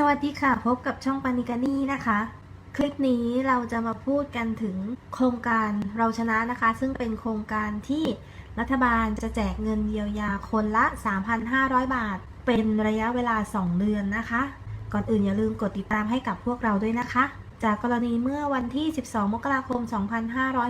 สวัสดีค่ะ พบกับช่องปานิกานี่นะคะ คลิปนี้เราจะมาพูดกันถึงโครงการเราชนะนะคะ ซึ่งเป็นโครงการที่รัฐบาลจะแจกเงินเยียวยาคนละ 3,500 บาท เป็นระยะเวลา 2 เดือนนะคะ ก่อนอื่นอย่าลืมกดติดตามให้กับพวกเราด้วยนะคะ จากกรณีเมื่อวันที่ 12 มกราคม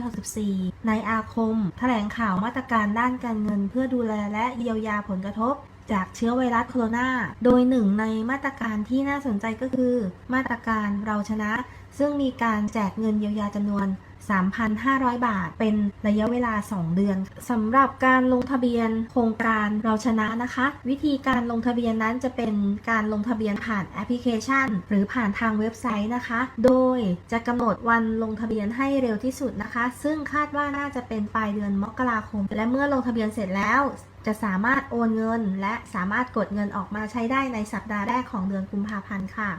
2564นายอาคม แถลงข่าวมาตรการด้านการเงิน เพื่อดูแลและเยียวยาผลกระทบ จากเชื้อไวรัสโคโรนา โดยหนึ่งในมาตรการที่น่าสนใจก็คือ มาตรการเราชนะ ซึ่งมีการแจกเงินเยียวยาจำนวน 3,500 บาท เป็นระยะเวลา 2 เดือนสำหรับการลงทะเบียนโครงการเราชนะนะคะ วิธีการลงทะเบียนนั้นจะเป็นการลงทะเบียนผ่านแอปพลิเคชัน หรือผ่านทางเว็บไซต์นะคะ โดยจะกำหนดวันลงทะเบียนให้เร็วที่สุดนะคะ ซึ่งคาดว่าน่าจะเป็นปลายเดือนมกราคม และเมื่อลงทะเบียนเสร็จแล้วจะสามารถโอนเงิน และสามารถกดเงินออกมาใช้ได้ในสัปดาห์แรกของเดือนกุมภาพันธ์ค่ะ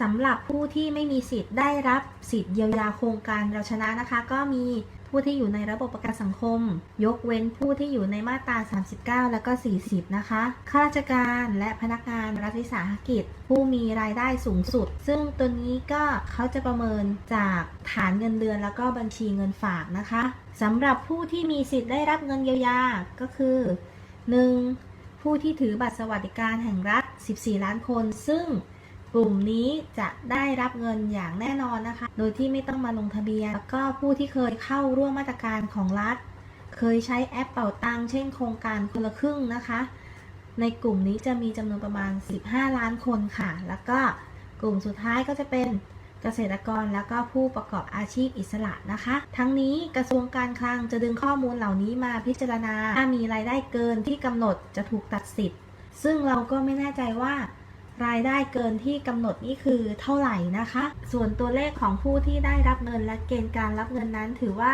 สำหรับผู้ที่ไม่มีสิทธิ์ได้รับสิทธิ์เยียวยาโครงการเราชนะนะคะ ก็มีผู้ที่อยู่ในระบบประกันสังคม ยกเว้นผู้ที่อยู่ในมาตรา 39 แล้วก็ 40 นะคะ ข้าราชการและพนักงานรัฐวิสาหกิจ ผู้มีรายได้สูงสุด ซึ่งตัวนี้ก็เขาจะประเมินจากฐานเงินเดือนแล้วก็บัญชีเงินฝากนะคะสำหรับผู้ที่มีสิทธิ์ได้รับเงินเยียวยาก็คือ 1. ผู้ที่ถือบัตรสวัสดิการแห่งรัฐ 14 ล้านคน ซึ่ง กลุ่มนี้จะได้รับเงินอย่างแน่นอนนะคะ โดยที่ไม่ต้องมาลงทะเบียน แล้วก็ผู้ที่เคยเข้าร่วมมาตรการของรัฐ เคยใช้แอปเป่าตังเช่นโครงการคนละครึ่งนะคะ ในกลุ่มนี้จะมีจำนวนประมาณ 15 ล้านคนค่ะ แล้วก็กลุ่มสุดท้ายก็จะเป็นเกษตรกรแล้วก็ผู้ประกอบอาชีพอิสระนะคะ ทั้งนี้กระทรวงการคลังจะดึงข้อมูลเหล่านี้มาพิจารณา ถ้ามีรายได้เกินที่กำหนดจะถูกตัดสิทธิ์ ซึ่งเราก็ไม่แน่ใจว่า รายได้เกินที่กำหนดนี่คือเท่าไหร่นะคะ ส่วนตัวเลขของผู้ที่ได้รับเงินและเกณฑ์การรับเงินนั้น ถือว่า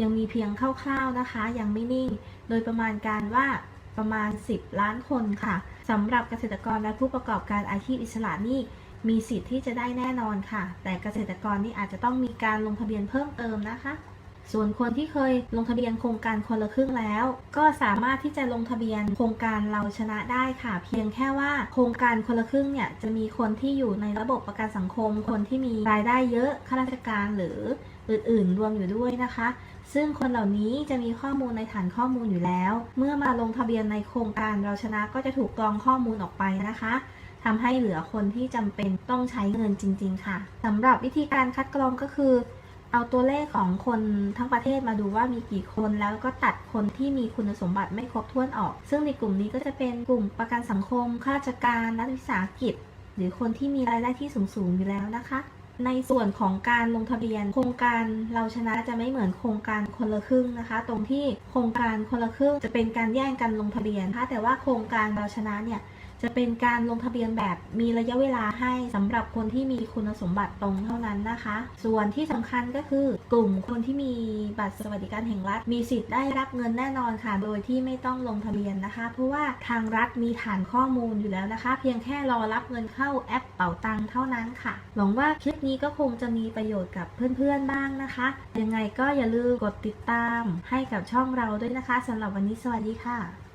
ยังมีเพียงคร่าวๆนะคะ ยังไม่นิ่ง โดยประมาณการว่าประมาณ 10 ล้านคนค่ะสำหรับเกษตรกรและผู้ประกอบการอาชีพอิสระนี่มีสิทธิ์ที่จะได้แน่นอนค่ะ แต่เกษตรกรนี่อาจจะต้องมีการลงทะเบียนเพิ่มเติมนะคะ ส่วนคนที่เคยลงทะเบียนโครงการคนละครึ่งแล้ว ก็สามารถที่จะลงทะเบียนโครงการเราชนะได้ค่ะ เพียงแค่ว่าโครงการคนละครึ่งเนี่ยจะมีคนที่อยู่ในระบบประกันสังคม คนที่มีรายได้เยอะข้าราชการหรืออื่นๆ รวมอยู่ด้วยนะคะ ซึ่งคนเหล่านี้จะมีข้อมูลในฐานข้อมูลอยู่แล้ว เมื่อมาลงทะเบียนในโครงการเราชนะก็จะถูกกรองข้อมูลออกไปนะคะทำให้เหลือคนที่จำเป็นต้องใช้เงินจริง ๆ ค่ะสำหรับวิธีการคัดกรองก็คือ เอาตัวเลขของคนทั้งประเทศมาดูว่ามีกี่คนแล้วก็ตัดคนที่มีคุณสมบัติไม่ครบถ้วนออก ซึ่งในกลุ่มนี้ก็จะเป็นกลุ่มประกันสังคม ข้าราชการรัฐวิสาหกิจ หรือคนที่มีรายได้ที่สูงๆอยู่แล้วนะคะ ในส่วนของการลงทะเบียน โครงการเราชนะจะไม่เหมือนโครงการคนละครึ่งนะคะ ตรงที่โครงการคนละครึ่งจะเป็นการแย่งกันลงทะเบียนนะคะแต่ว่าโครงการเราชนะเนี่ย จะเป็นการลงทะเบียนแบบมีระยะเวลาให้สำหรับคนที่มีคุณสมบัติตรงเท่านั้นนะคะ ส่วนที่สำคัญก็คือกลุ่มคนที่มีบัตรสวัสดิการแห่งรัฐ มีสิทธิ์ได้รับเงินแน่นอนค่ะ โดยที่ไม่ต้องลงทะเบียนนะคะ เพราะว่าทางรัฐมีฐานข้อมูลอยู่แล้วนะคะ เพียงแค่รอรับเงินเข้าแอปเป๋าตังเท่านั้นค่ะ หวังว่าคลิปนี้ก็คงจะมีประโยชน์กับเพื่อนๆบ้างนะคะ ยังไงก็อย่าลืมกดติดตามให้กับช่องเราด้วยนะคะสำหรับวันนี้สวัสดีค่ะ